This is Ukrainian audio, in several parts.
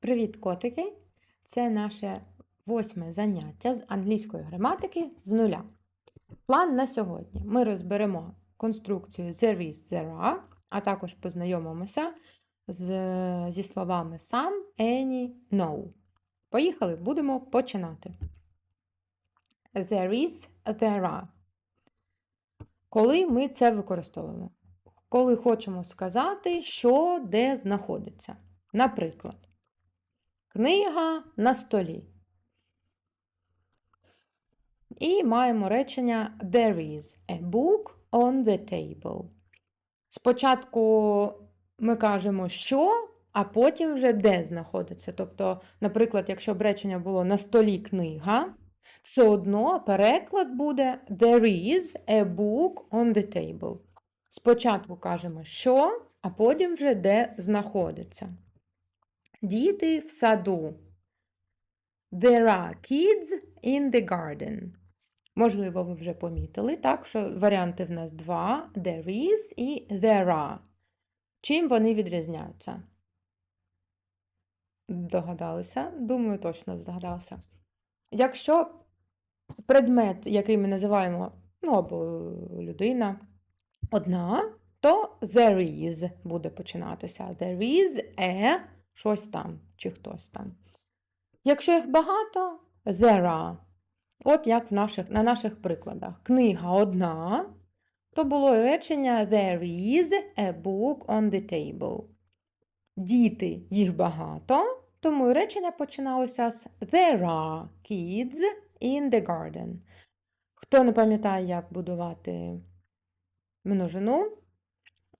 Привіт, котики! Це наше восьме заняття з англійської граматики з нуля. План на сьогодні. Ми розберемо конструкцію there is, there are, а також познайомимося з, зі словами some, any, no. Поїхали, будемо починати. There is, there are. Коли ми це використовуємо? Коли хочемо сказати, що де знаходиться. Наприклад, Книга на столі. І маємо речення There is a book on the table. Спочатку ми кажемо, що, а потім вже де знаходиться. Тобто, наприклад, якщо б речення було на столі книга, все одно переклад буде There is a book on the table. Спочатку кажемо, що, а потім вже де знаходиться. Діти в саду. There are kids in the garden. Можливо, ви вже помітили, так, що варіанти в нас два: there is і there are. Чим вони відрізняються? Догадалися? Думаю, точно здогадалися. Якщо предмет, який ми називаємо, ну, або людина, одна, то there is буде починатися. There is a щось там чи хтось там. Якщо їх багато, there are. От як в наших, на наших прикладах. Книга одна, то було речення There is a book on the table. Діти їх багато, тому речення починалося з There are kids in the garden. Хто не пам'ятає, як будувати множину,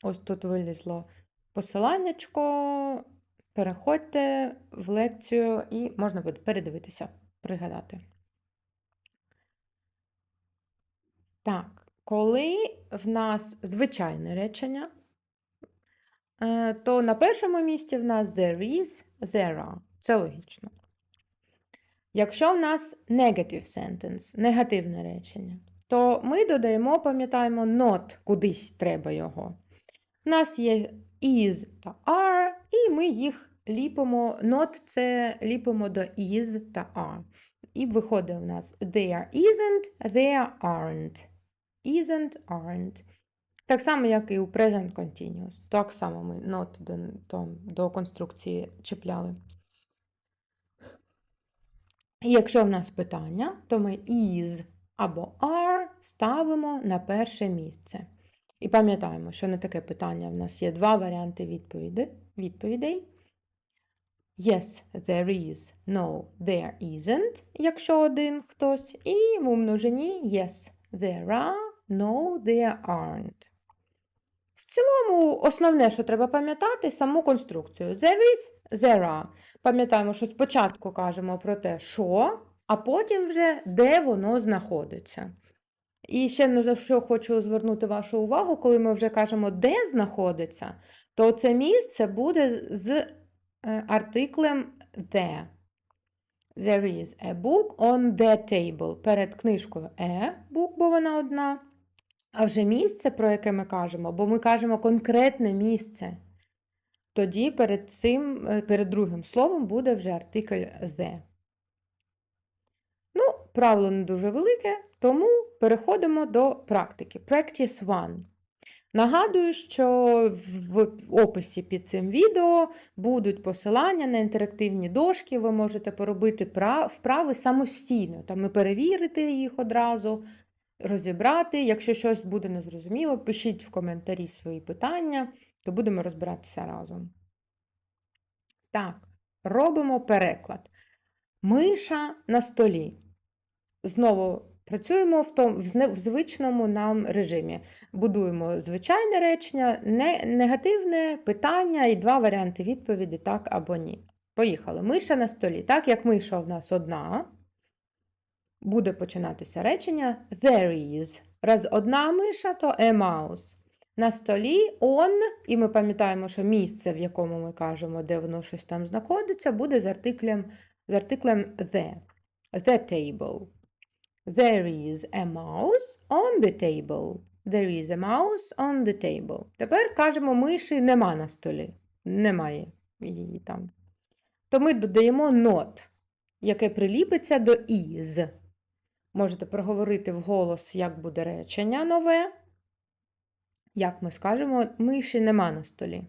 ось тут вилізло посиланнячко. Переходьте в лекцію і можна буде передивитися, пригадати. Так, коли в нас звичайне речення, е, то на першому місці в нас there is, there are. Це логічно. Якщо в нас negative sentence, негативне речення, то ми додаємо, пам'ятаємо, not, кудись треба його. У нас є is та are, і ми їх ліпимо. Not це ліпимо до is та are. І виходить у нас there isn't, there aren't. Isn't, aren't. Так само, як і у present continuous. Так само ми not до, до, до конструкції чіпляли. І якщо в нас питання, то ми is або are ставимо на перше місце. І пам'ятаємо, що на таке питання в нас є два варіанти відповіді, відповідей. Yes, there is. No, there isn't, якщо один хтось. І в множині yes, there are, no, there aren't. В цілому, основне, що треба пам'ятати, саму конструкцію. There is, there are. Пам'ятаємо, що спочатку кажемо про те, що, а потім вже де воно знаходиться. І ще на що хочу звернути вашу увагу, коли ми вже кажемо, де знаходиться, то це місце буде з артиклем the. There is a book on the table. Перед книжкою a book, бо вона одна. А вже місце, про яке ми кажемо, бо ми кажемо конкретне місце. Тоді перед цим, перед другим словом буде вже артикль the. Правило не дуже велике, тому переходимо до практики. Practice 1. Нагадую, що в описі під цим відео будуть посилання на інтерактивні дошки, ви можете поробити вправи самостійно, там і перевірити їх одразу, розібрати. Якщо щось буде незрозуміло, пишіть в коментарі свої питання, то будемо розбиратися разом. Так, робимо переклад. Миша на столі. Знову Працюємо в тому, в звичному нам режимі. Будуємо звичайне речення, не, негативне питання і два варіанти відповіді так або ні. Поїхали. Миша на столі. Так як миша в нас одна, буде починатися речення there is. Раз одна миша, то a mouse. На столі on, і ми пам'ятаємо, що місце, в якому ми кажемо, де воно щось там знаходиться, буде з артиклем, з артиклем the. The table. There is a mouse on the table. There is a mouse on the table. Тепер кажемо, миші нема на столі. Немає її там. то ми додаємо not, яке приліпиться до is. Можете проговорити вголос, як буде речення нове. Як ми скажемо, миші нема на столі.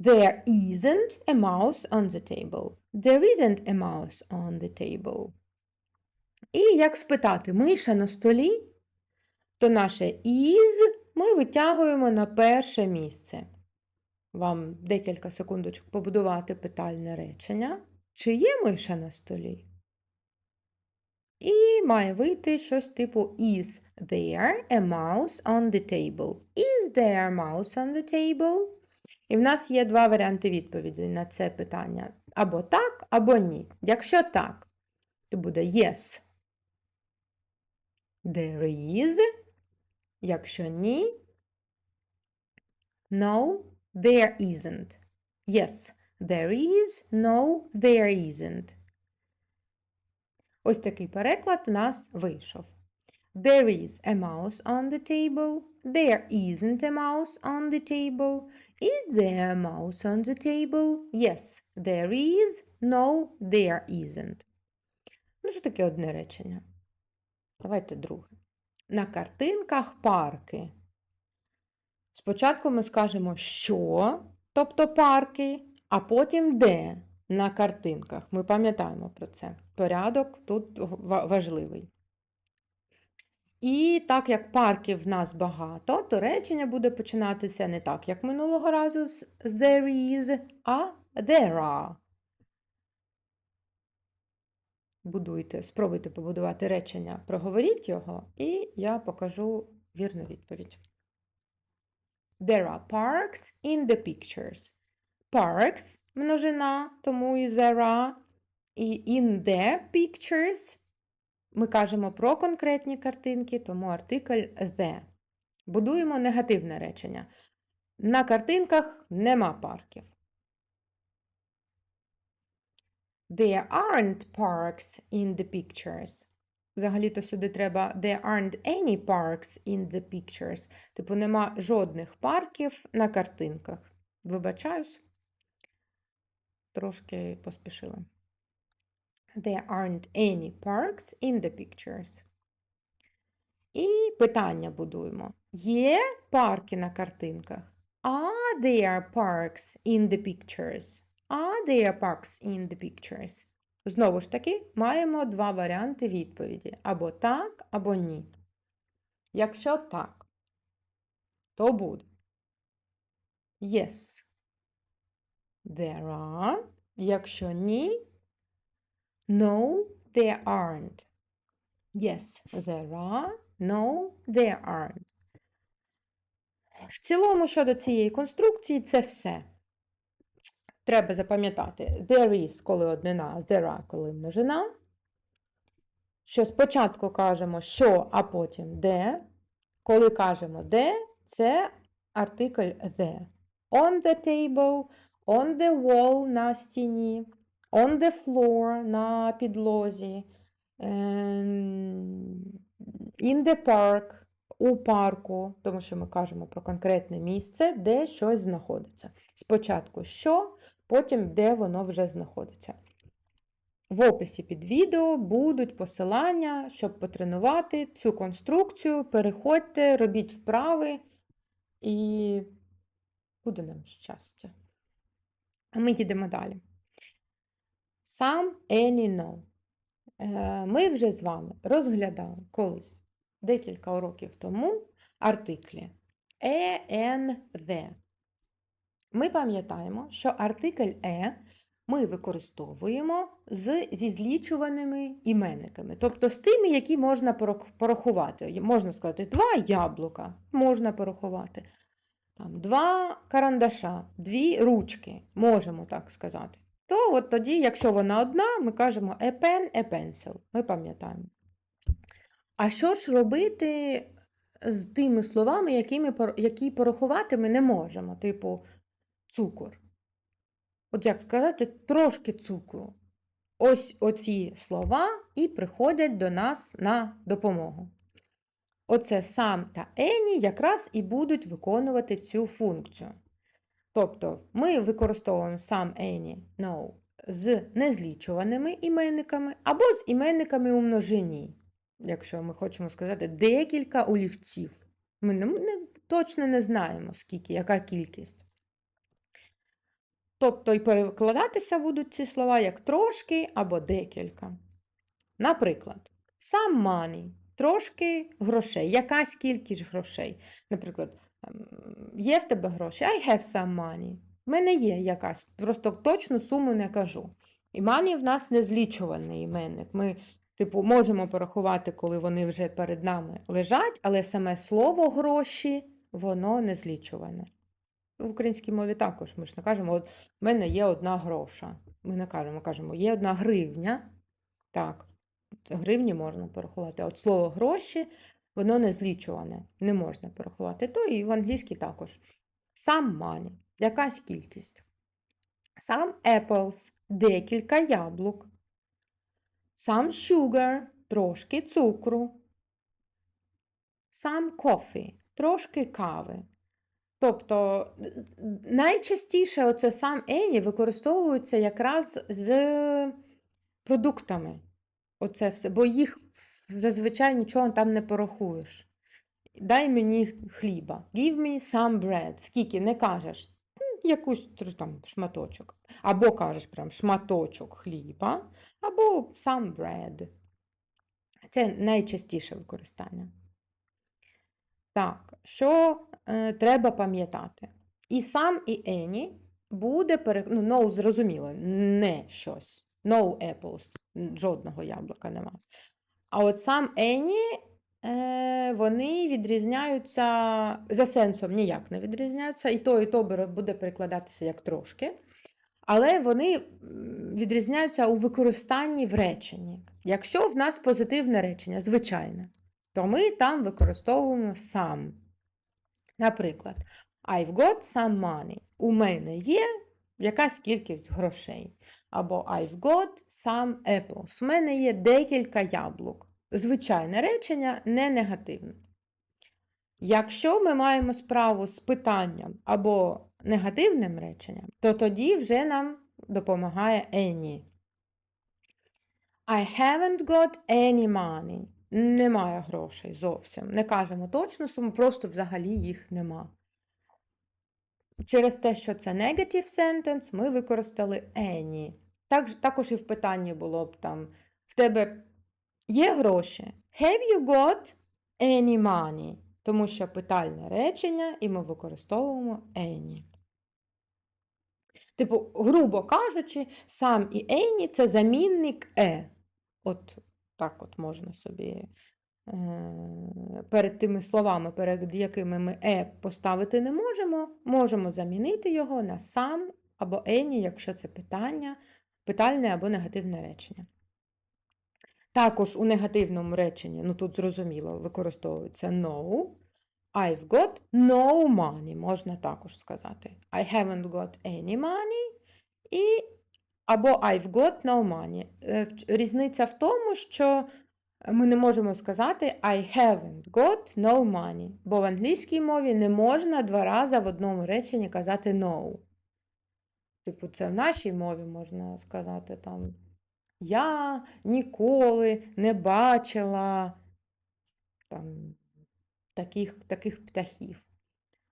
There isn't a mouse on the table. There isn't a mouse on the table. І як спитати миша на столі, то наше is ми витягуємо на перше місце. Вам декілька секундочок побудувати питальне речення. Чи є миша на столі? І має вийти щось типу Is there a mouse on the table? Is there a mouse on the table? І в нас є два варіанти відповіді на це питання. Або так, або ні. Якщо так, то буде yes. There is. Якщо ні, no, there isn't. Yes, there is, no, there isn't. Ось такий переклад у нас вийшов. There is a mouse on the table. There isn't a mouse on the table. Is there a mouse on the table? Yes, there is. No, there isn't. Ну, що таке одне речення? Давайте друге. На картинках парки. Спочатку ми скажемо що, тобто парки, а потім де на картинках. Ми пам'ятаємо про це. Порядок тут важливий. І так як парків в нас багато, то речення буде починатися не так, як минулого разу з there is, а there are. Будуйте, спробуйте побудувати речення, проговоріть його, і я покажу вірну відповідь. There are parks in the pictures. Parks – множина, тому і there are. І in the pictures ми кажемо про конкретні картинки, тому артикль the. Будуємо негативне речення. На картинках нема парків. There aren't parks in the pictures. Взагалі-то сюди треба There aren't any parks in the pictures. Типу, нема жодних парків на картинках. Вибачаюсь. Трошки поспішила. There aren't any parks in the pictures. І питання будуємо. Є парки на картинках? Are there parks in the pictures? Are there parks in the pictures? Знову ж таки, маємо два варіанти відповіді: або так, або ні. Якщо так, то буде Yes. There are. Якщо ні, No, there aren't. Yes, there are. No, there aren't. В цілому, щодо цієї конструкції, це все. Треба запам'ятати there is, коли однина, there are, коли множина. Що спочатку кажемо що, а потім де. Коли кажемо де, це артикль the. On the table, on the wall на стіні, on the floor на підлозі, ем, in the park у парку, тому що ми кажемо про конкретне місце, де щось знаходиться. Спочатку що, потім де воно вже знаходиться. В описі під відео будуть посилання, щоб потренувати цю конструкцію. Переходьте, робіть вправи і буде нам щастя. А ми їдемо далі. Some, any, no. Е, Ми вже з вами розглядали колись декілька уроків тому артиклі е, ен, the. Ми пам'ятаємо, що артикль е ми використовуємо з, зі злічуваними іменниками, тобто з тими, які можна порахувати. Можна сказати, два яблука можна порахувати. Там, два карандаша, дві ручки, можемо так сказати. То от тоді, якщо вона одна, ми кажемо a pen, a pencil. Ми пам'ятаємо. А що ж робити з тими словами, якими, пор- які порахувати ми не можемо, типу цукор? От як сказати, трошки цукру. Ось оці слова і приходять до нас на допомогу. Оце сам та ені якраз і будуть виконувати цю функцію. Тобто ми використовуємо сам any, no з незлічуваними іменниками або з іменниками у множині, якщо ми хочемо сказати декілька олівців. Ми не, не, точно не знаємо, скільки, яка кількість. Тобто і перекладатися будуть ці слова як трошки або декілька. Наприклад, some money – трошки грошей, якась кількість грошей. Наприклад, ем, є в тебе гроші? I have some money. В мене є якась, просто точну суму не кажу. І money в нас незлічувальний іменник. Ми, типу, можемо порахувати, коли вони вже перед нами лежать, але саме слово гроші, воно не злічуване. В українській мові також ми ж не кажемо, от в мене є одна гроша. Ми не кажемо, кажемо, є одна гривня. Так, гривні можна порахувати. От слово гроші, воно не злічуване, не можна порахувати. То і в англійській також. Some money, якась кількість. Some apples, декілька яблук. Some sugar, трошки цукру. Some coffee, трошки кави. Тобто найчастіше оце сам Ені використовується якраз з продуктами. Оце все, бо їх зазвичай нічого там не порахуєш. Дай мені хліба. Give me some bread. Скільки не кажеш, «М, якусь там шматочок. Або кажеш прям шматочок хліба, або some bread. Це найчастіше використання. Так, що е, треба пам'ятати? І сам, і any буде пере... ну, no, зрозуміло, не щось. No apples, жодного яблука нема. А от сам any, е, вони відрізняються за сенсом ніяк не відрізняються. І то, і то буде перекладатися як трошки. Але вони відрізняються у використанні в реченні. Якщо в нас позитивне речення, звичайне, то ми там використовуємо сам. Наприклад, I've got some money. У мене є якась кількість грошей. Або I've got some apples. У мене є декілька яблук. Звичайне речення не негативне. Якщо ми маємо справу з питанням або негативним реченням, то тоді вже нам допомагає any. I haven't got any money. Немає грошей зовсім. Не кажемо точну суму, просто взагалі їх нема. Через те, що це negative sentence, ми використали any. Так, також і в питанні було б там: в тебе є гроші? Have you got any money? Тому що питальне речення, і ми використовуємо any. Типу, грубо кажучи, сам і any – це замінник е. От так от можна собі е, перед тими словами, перед якими ми е поставити не можемо, можемо замінити його на сам або any, якщо це питання, питальне або негативне речення. Також у негативному реченні, ну тут зрозуміло, використовується no. I've got no money, можна також сказати. I haven't got any money і або I've got no money. Е, Різниця в тому, що ми не можемо сказати I haven't got no money, бо в англійській мові не можна два рази в одному реченні казати no. Типу, це в нашій мові можна сказати там Я ніколи не бачила там, таких, таких птахів.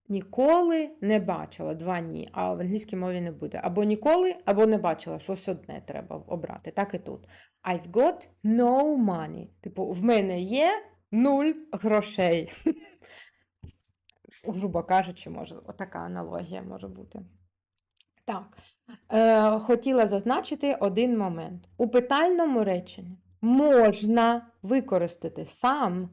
Ніколи не бачила два ні, а в англійській мові не буде. Або ніколи, або не бачила, щось одне треба обрати. Так і тут. I've got no money. Типу, в мене є нуль грошей. Грубо кажучи, може, отака аналогія може бути. Так, е, хотіла зазначити один момент. У питальному реченні можна використати сам,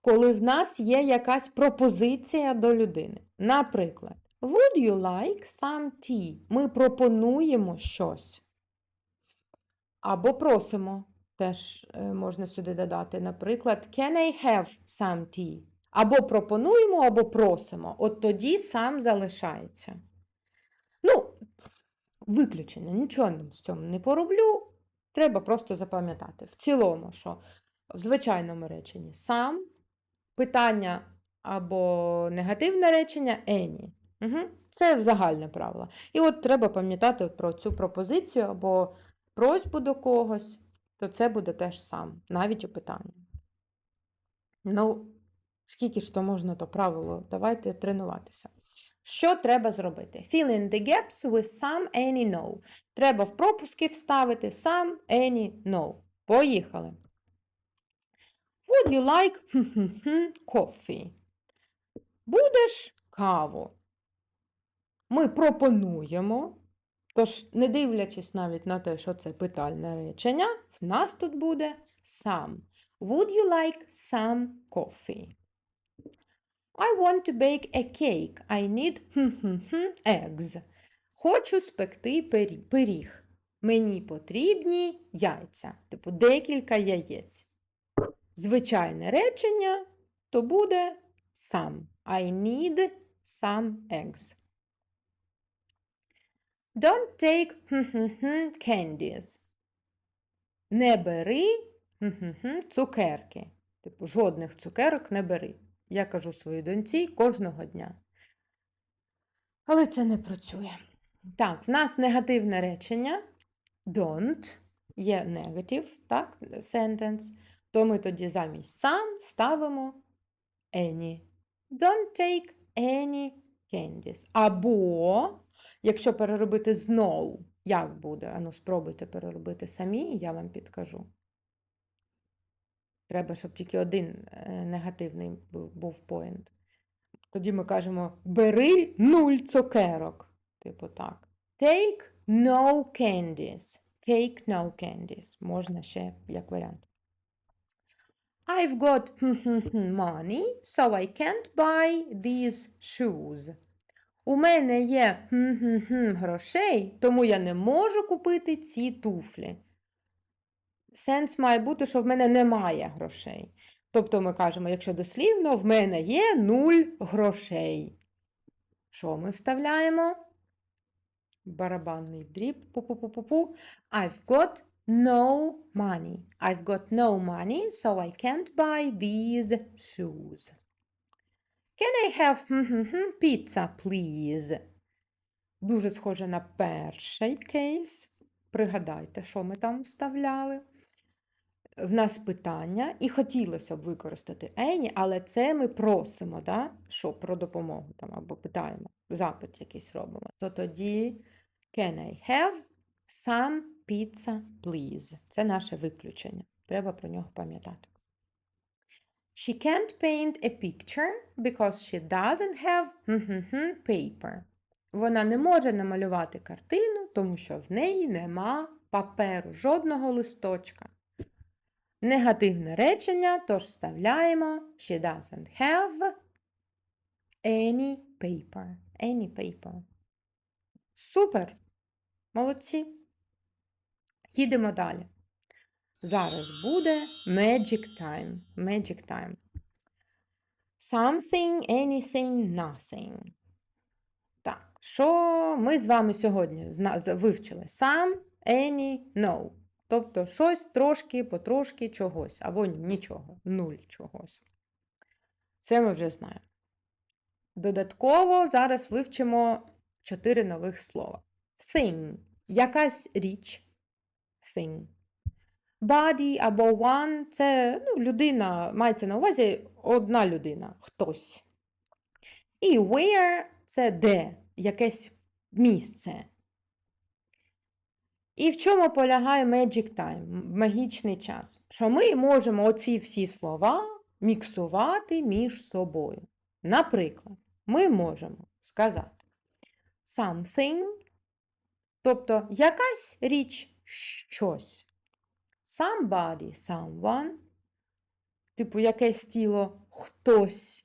коли в нас є якась пропозиція до людини. Наприклад, Would you like some tea? Ми пропонуємо щось. Або просимо. Теж е, можна сюди додати. Наприклад, Can I have some tea? Або пропонуємо, або просимо. От тоді сам залишається. Ну, виключення, нічого з цьому не пороблю. Треба просто запам'ятати. В цілому, що в звичайному реченні сам, питання або негативне речення any. Угу. Це загальне правило. І от треба пам'ятати про цю пропозицію або просьбу до когось, то це буде теж сам, навіть у питанні. Ну, скільки ж то можна то правило? Давайте тренуватися. Що треба зробити? Fill in the gaps with some, any, no. Треба в пропуски вставити some, any, no. Поїхали. Would you like coffee? Будеш каву? Ми пропонуємо. Тож, не дивлячись навіть на те, що це питальне речення, в нас тут буде some. Would you like some coffee? I want to bake a cake. I need eggs. Хочу спекти пиріг. Мені потрібні яйця, типу декілька яєць. Звичайне речення то буде some. I need some eggs. Don't take candies. Не бери цукерки. Типу, жодних цукерок не бери. Я кажу своїй доньці кожного дня. Але це не працює. Так, в нас негативне речення. Don't є negative, так, sentence. То ми тоді замість сам ставимо any. Don't take any candies. Або, якщо переробити знову, як буде? Ану, спробуйте переробити самі, і я вам підкажу. Треба, щоб тільки один е, негативний був поінт. Тоді ми кажемо: бери нуль цукерок. Типу так. Take no candies. Take no candies. Можна ще як варіант. I've got money, so I can't buy these shoes. У мене є грошей, тому я не можу купити ці туфлі. Сенс має бути, що в мене немає грошей. Тобто ми кажемо, якщо дослівно, в мене є нуль грошей. Що ми вставляємо? Барабанний дріб. Пу-пу-пу-пу-пу. I've got no money. I've got no money, so I can't buy these shoes. Can I have pizza, please? Дуже схоже на перший кейс. Пригадайте, що ми там вставляли. В нас питання, і хотілося б використати any, але це ми просимо, да? що про допомогу там, або питаємо, запит якийсь робимо. То тоді can I have some pizza, please? Це наше виключення. Треба про нього пам'ятати. She can't paint a picture because she doesn't have paper. Вона не може намалювати картину, тому що в неї нема паперу, жодного листочка. Негативне речення, тож вставляємо She doesn't have any paper. Any paper. Супер! Молодці. Їдемо далі. Зараз буде magic time. Magic time. Something, anything, nothing. Так, що ми з вами сьогодні вивчили? Some, any, no. Тобто щось трошки, потрошки чогось, або нічого, нуль чогось. Це ми вже знаємо. Додатково зараз вивчимо чотири нових слова. Thing якась річ. Thing. Body або one це ну, людина, мається на увазі одна людина, хтось. І where це де, якесь місце. І в чому полягає Magic Time, магічний час? Що ми можемо оці всі слова міксувати між собою. Наприклад, ми можемо сказати something, тобто якась річ, щось. Somebody, someone, типу якесь тіло хтось.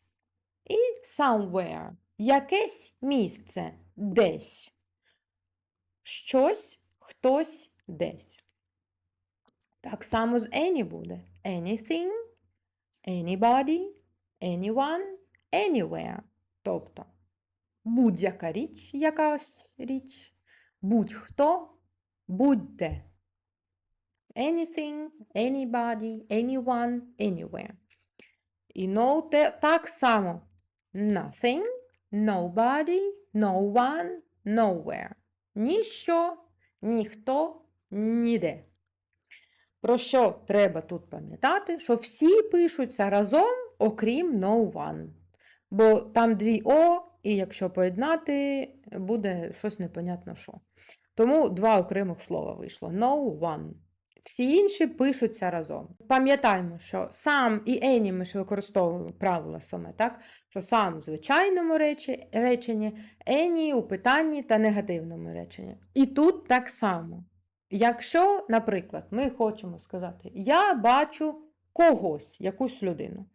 І somewhere, якесь місце десь. Щось, хтось десь. Так само з any буде. Anything, anybody, anyone, anywhere. Тобто будь-яка річ, якась річ, будь-хто, будь-де. Anything, anybody, anyone, anywhere. І no те, так само. Nothing, nobody, no one, nowhere. Ніщо, ніхто, ніде. Про що треба тут пам'ятати? Що всі пишуться разом, окрім no one. Бо там дві О, і якщо поєднати, буде щось непонятно що. Тому два окремих слова вийшло. No one. Всі інші пишуться разом. Пам'ятаємо, що сам і any ми ж використовуємо правила саме, так? Що сам в звичайному речі, реченні, any у питанні та негативному реченні. І тут так само. Якщо, наприклад, ми хочемо сказати, я бачу когось, якусь людину.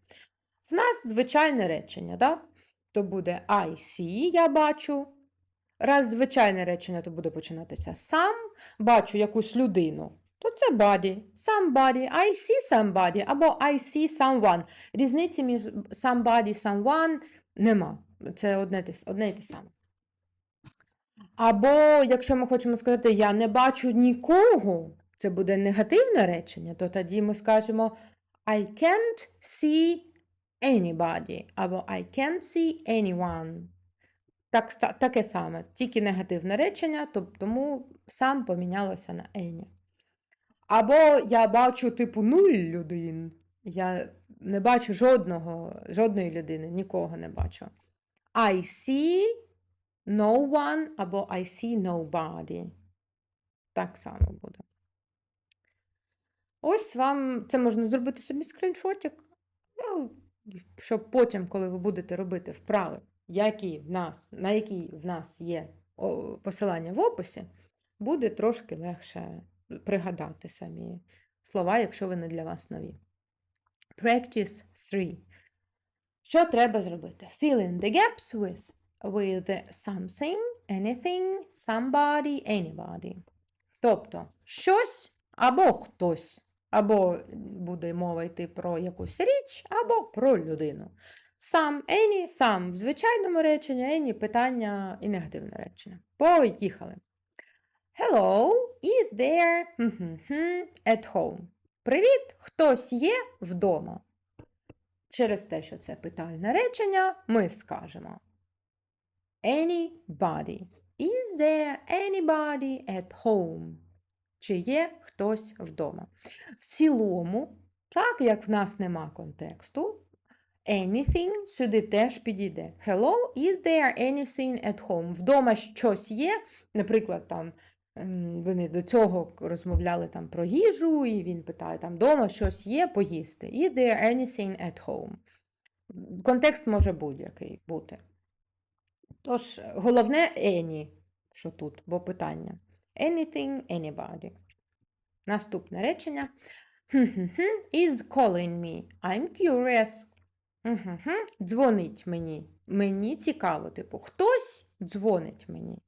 В нас звичайне речення, да? то буде I see, я бачу. Раз звичайне речення, то буде починатися сам, бачу якусь людину, то це body, somebody, I see somebody або I see someone. Різниці між somebody, someone нема. Це одне, одне і те саме. Або, якщо ми хочемо сказати, я не бачу нікого, це буде негативне речення, то тоді ми скажемо I can't see anybody або I can't see anyone. Так, таке саме, тільки негативне речення, то- тому сам помінялося на any. Або я бачу, типу, нуль людей. Я не бачу жодного, жодної людини, нікого не бачу. I see no one або I see nobody. Так само буде. Ось вам це можна зробити собі скріншотик, ну, щоб потім, коли ви будете робити вправи, які в нас, на які в нас є посилання в описі, буде трошки легше пригадати самі слова, якщо вони для вас нові. Practice 3. Що треба зробити? Fill in the gaps with, with something, anything, somebody, anybody. Тобто щось або хтось, або буде мова йти про якусь річ, або про людину. Сам, any, сам в звичайному реченні, any питання і негативне речення. Поїхали. Hello, is there at home? Привіт, хтось є вдома? Через те, що це питальне речення, ми скажемо anybody. Is there anybody at home? Чи є хтось вдома? В цілому, так як в нас нема контексту, anything сюди теж підійде. Hello, is there anything at home? Вдома щось є, наприклад, там ем, вони до цього розмовляли там про їжу, і він питає, там вдома щось є поїсти. Is there anything at home? Контекст може будь-який бути. Тож, головне any, що тут, бо питання. Anything, anybody. Наступне речення. Is calling me. I'm curious. Хм-хм-хм, Дзвонить мені. Мені цікаво, типу, хтось дзвонить мені.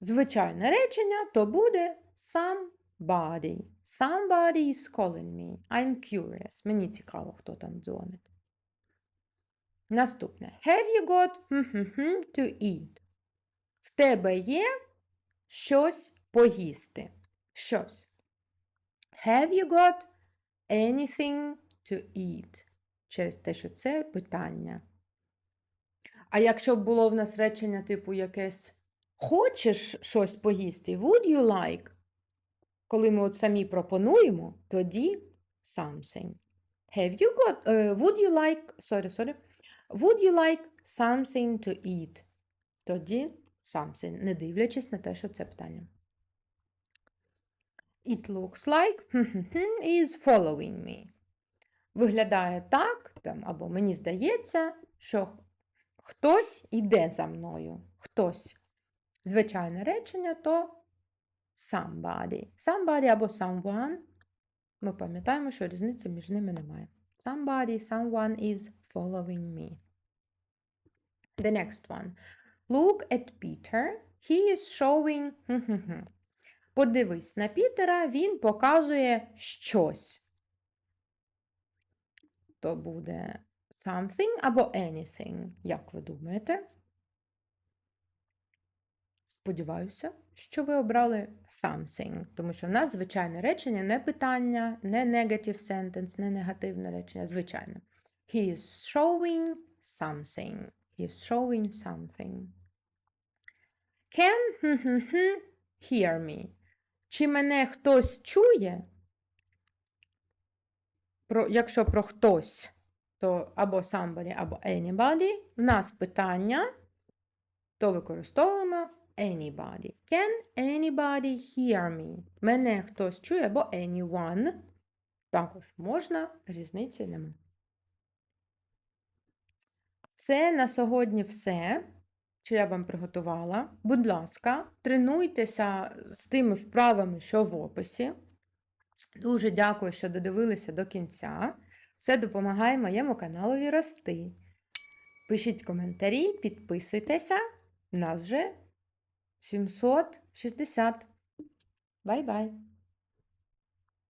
Звичайне речення то буде somebody. Somebody is calling me. I'm curious. Мені цікаво, хто там дзвонить. Наступне. Have you got to eat? В тебе є щось поїсти. Щось. Have you got anything to eat? Через те, що це питання. А якщо б було в нас речення типу якесь хочеш щось поїсти? Would you like? Коли ми от самі пропонуємо, тоді something. Have you got, е, would you like, sorry, sorry. Would you like something to eat? Тоді something, не дивлячись на те, що це питання. It looks like is following me. Виглядає так, там, або мені здається, що хтось іде за мною. Хтось. Звичайне речення то somebody. Somebody або someone. Ми пам'ятаємо, що різниці між ними немає. Somebody, someone is following me. The next one. Look at Peter. He is showing. Подивись на Пітера, він показує щось. То буде something або anything. Як ви думаєте? Сподіваюся, що ви обрали something, тому що в нас звичайне речення, не питання, не negative sentence, не негативне речення, звичайне. He is showing something. He is showing something. Can hear me? Чи мене хтось чує? Про, якщо про хтось, то або somebody, або anybody. В нас питання, то використовуємо anybody. Can anybody hear me? Мене хтось чує, або anyone. Також можна, різниці нема. Це на сьогодні все, що я вам приготувала. Будь ласка, тренуйтеся з тими вправами, що в описі. Дуже дякую, що додивилися до кінця. Це допомагає моєму каналові рости. Пишіть коментарі, підписуйтеся. Нас вже 760. Бай-бай!